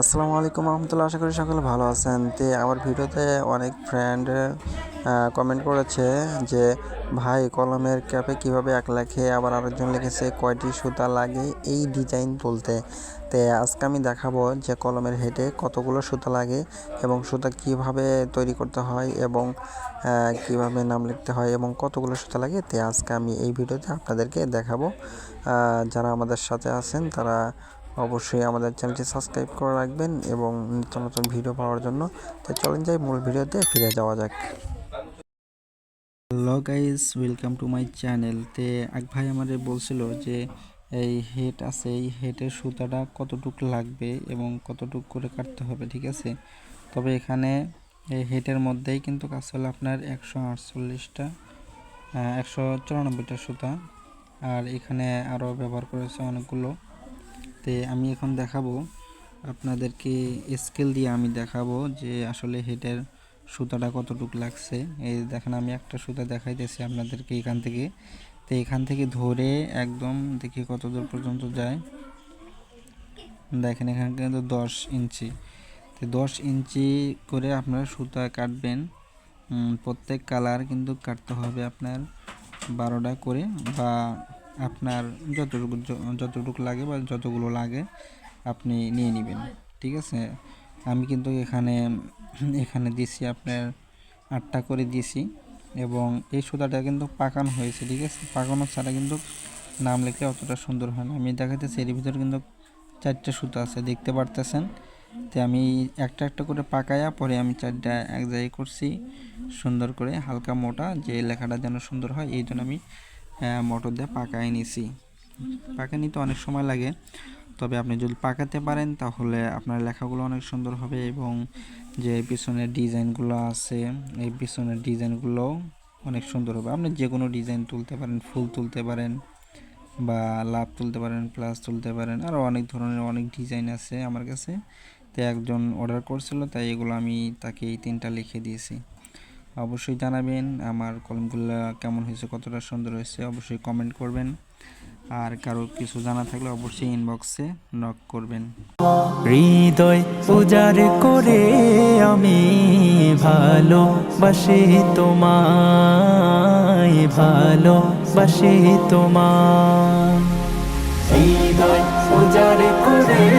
আসসালামু আলাইকুম রহমতুল্লাহ, আশা করি সকলে ভালো আছেন। তে আমার ভিডিওতে অনেক ফ্রেন্ড কমেন্ট করেছে যে, ভাই, কলমের ক্যাপে কীভাবে এক লেখে, আবার আরেকজন লিখেছে কয়টি সুতা লাগে এই ডিজাইন তুলতে তে আজকে আমি দেখাবো যে কলমের হেডে কতগুলো সুতা লাগে এবং সুতা কীভাবে তৈরি করতে হয় এবং কীভাবে নাম লিখতে হয় এবং কতগুলো সুতা লাগে। তে আজকে আমি এই ভিডিওতে আপনাদেরকে দেখাবো। যারা আমাদের সাথে আছেন, তারা অবশ্যই আমাদের চ্যানেলটি সাবস্ক্রাইব করে রাখবেন এবং নিত্য নতুন ভিডিও পাওয়ার জন্য। তো চলেন যাই মূল ভিডিওতে, ফিরে যাওয়া যাক। Hello guys welcome to my channel তে এক ভাই আমাদের বলছিল যে, এই হেড আছে, এই হেডের সুতাটা কতটুক লাগবে এবং কতটুক করে কাটতে হবে, ঠিক আছে? তবে এখানে এই হেডের মধ্যেই কিন্তু কাজ হলো আপনার একশো আটচল্লিশটা একশো চুরানব্বইটা সুতা। আর এখানে আরও ব্যবহার করেছে অনেকগুলো। তে আমি এখন দেখাবো আপনাদেরকে স্কেল দিয়ে আমি দেখাবো যে আসলে হেডের সুতাটা কতটুকু লাগছে। এই দেখেন, আমি একটা সুতা দেখাইতেছি আপনাদেরকে এখান থেকে। তো এখান থেকে ধরে একদম দেখি কত দূর পর্যন্ত যায়। দেখেন, এখানে কিন্তু দশ ইঞ্চি। তো দশ ইঞ্চি করে আপনারা সুতা কাটবেন। প্রত্যেক কালার কিন্তু কাটতে হবে আপনার বারোটা করে বা আপনার যতটুকু যতটুকু লাগে বা যতগুলো লাগে আপনি নিয়ে নেবেন। ঠিক আছে? আমি কিন্তু এখানে এখানে দিছি আপনার আটটা করে দিছি এবং এই সুতাটা কিন্তু পাকানো হয়েছে, ঠিক আছে? পাকানো ছাড়া কিন্তু নাম লিখলে অতটা সুন্দর হয় না। আমি দেখাতেছি এর ভিতরে কিন্তু চারটে সুতা আছে, দেখতে পারতেছেন? তো আমি একটা একটা করে পাকায়া পরে আমি চারটা এক জায়গায় করছি, সুন্দর করে, হালকা মোটা, যে লেখাটা যেন সুন্দর হয়, এই জন্য আমি মোটর দিয়ে পাকায় নিছি। পাকা নিতে অনেক সময় লাগে। তবে আপনি যদি পাকাতে পারেন, তাহলে আপনার লেখাগুলো অনেক সুন্দর হবে এবং যে পিছনের ডিজাইনগুলো আছে, এই পিছনের ডিজাইনগুলো অনেক সুন্দর হবে। আপনি যে কোনো ডিজাইন তুলতে পারেন, ফুল তুলতে পারেন বা লাভ তুলতে পারেন, প্লাস তুলতে পারেন আরও অনেক ধরনের অনেক ডিজাইন আছে আমার কাছে। তো একজন অর্ডার করছিল, তাই এগুলো আমি তাকে এই তিনটা লিখে দিয়েছি। অবশ্যই জানাবেন আমার কলমগুলো কেমন হয়েছে কতটা সুন্দর হয়েছে অবশ্যই কমেন্ট করবেন। আর কারও কিছু জানা থাকলে অবশ্যই ইনবক্সে নক করবেন। হৃদয় উজাড় করে আমি ভালো ভালোবাসি তোমায় ভালোবাসি তোমায়। হৃদয় উজাড় করে